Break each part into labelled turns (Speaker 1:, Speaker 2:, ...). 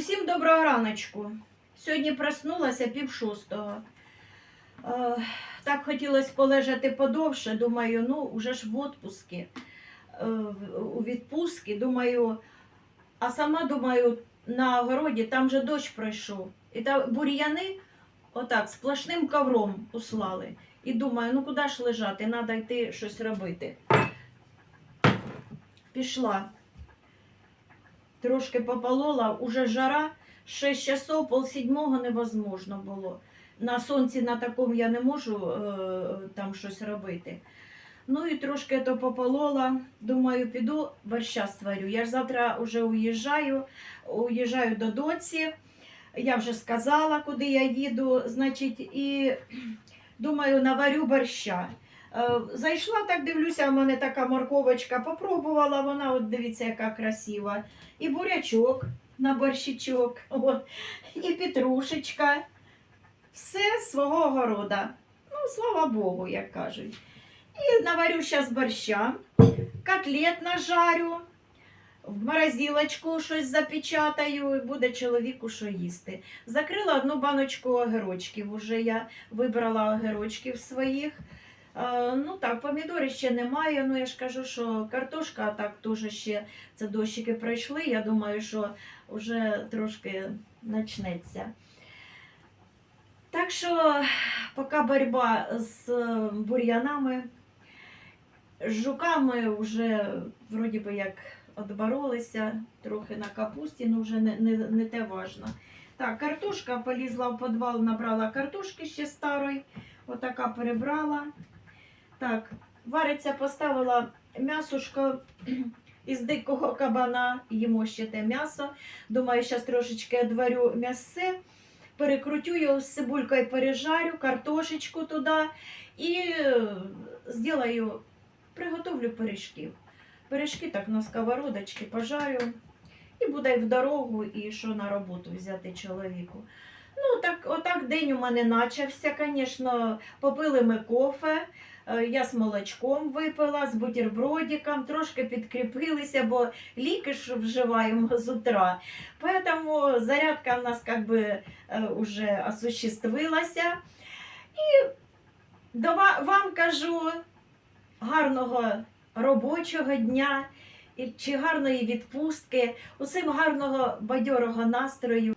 Speaker 1: Усім доброго раночку. Сьогодні проснулася пів шостого. Е, так хотілося полежати подовше. Думаю, ну вже ж в отпускі, е, у відпустці. Думаю, а сама думаю, на огороді там же дощ пройшов. І там бур'яни отак сплошним ковром услали. І думаю, ну куди ж лежати? Треба йти щось робити. Пішла. Трошки пополола, уже жара, 6 часов, пол седьмого невозможно було. На сонці на такому я не можу е, там щось робити. Ну і трошки то пополола. Думаю, піду борща створю. Я ж завтра вже уїжджаю, уїжджаю до доці. Я вже сказала, куди я їду. Значить, і думаю, наварю борща. Е, Зайшла, так дивлюся, в мене така морковочка, попробувала вона, от дивіться, яка красива. І бурячок на борщичок, от, і петрушечка. Все свого огорода. Ну, слава Богу, як кажуть. І наварю зараз борща, котлет нажарю, в морозилочку щось запечатаю, і буде чоловіку що їсти. Закрила одну баночку огірочків. Уже я вибрала огірочків своїх. Е, Ну так, помідори ще немає. Ну я ж кажу, що картошка так теж ще це дощики пройшли. Я думаю, що вже трошки почнеться. Так що, поки боротьба з е, бур'янами, з жуками вже вроді би як відборолися, трохи на капусті, ну вже не, не, не те важно. Так, картошка полізла в підвал, набрала картошки ще старої, отака перебрала. Так, вариться, поставила м'ясушко із дикого кабана, їмо ще те м'ясо. Думаю, зараз трошечки відварю м'ясе, перекрутю його з цибулькою, пережарю, картошечку туди і е, зроблю, приготовлю пиріжків. Пиріжки так на сковородочці пожарю. І буде в дорогу, і що на роботу взяти чоловіку. Ну, так, отак день у мене почався. Звісно, попили ми кофе. Е, Я з молочком випила, з бутербродиком, трошки підкріпилися, бо ліки ж вживаємо з утра. Поэтому зарядка у нас бы вже осуществилася. І до ва- вам кажу гарного робочого дня чи гарної відпустки, усім гарного бадьорого настрою.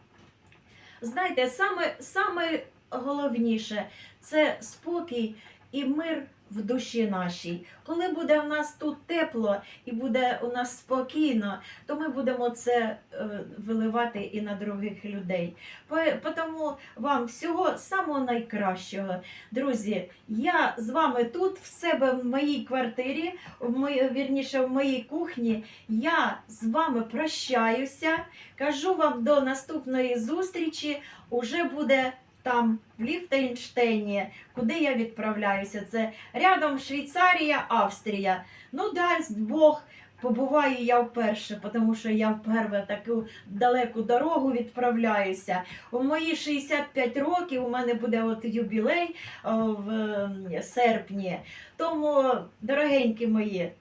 Speaker 1: Знаєте, саме, саме головніше це спокій і мир в душі нашій. Коли буде в нас тут тепло і буде у нас спокійно, то ми будемо це е, виливати і на других людей. По- Тому вам всього самого найкращого. Друзі, я з вами тут, в себе в моїй квартирі, в моїй, вірніше, в моїй кухні. Я з вами прощаюся. Кажу вам до наступної зустрічі. Уже буде там, в Ліфтенштейні, куди я відправляюся. Це рядом Швейцарія, Австрія. Ну, дасть Бог. Побуваю я вперше, тому що я вперше таку далеку дорогу відправляюся. У мої 65 років у мене буде от юбілей в серпні. Тому, дорогенькі мої,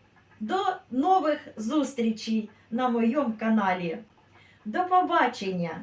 Speaker 1: до нових зустрічей на моєму каналі. До побачення!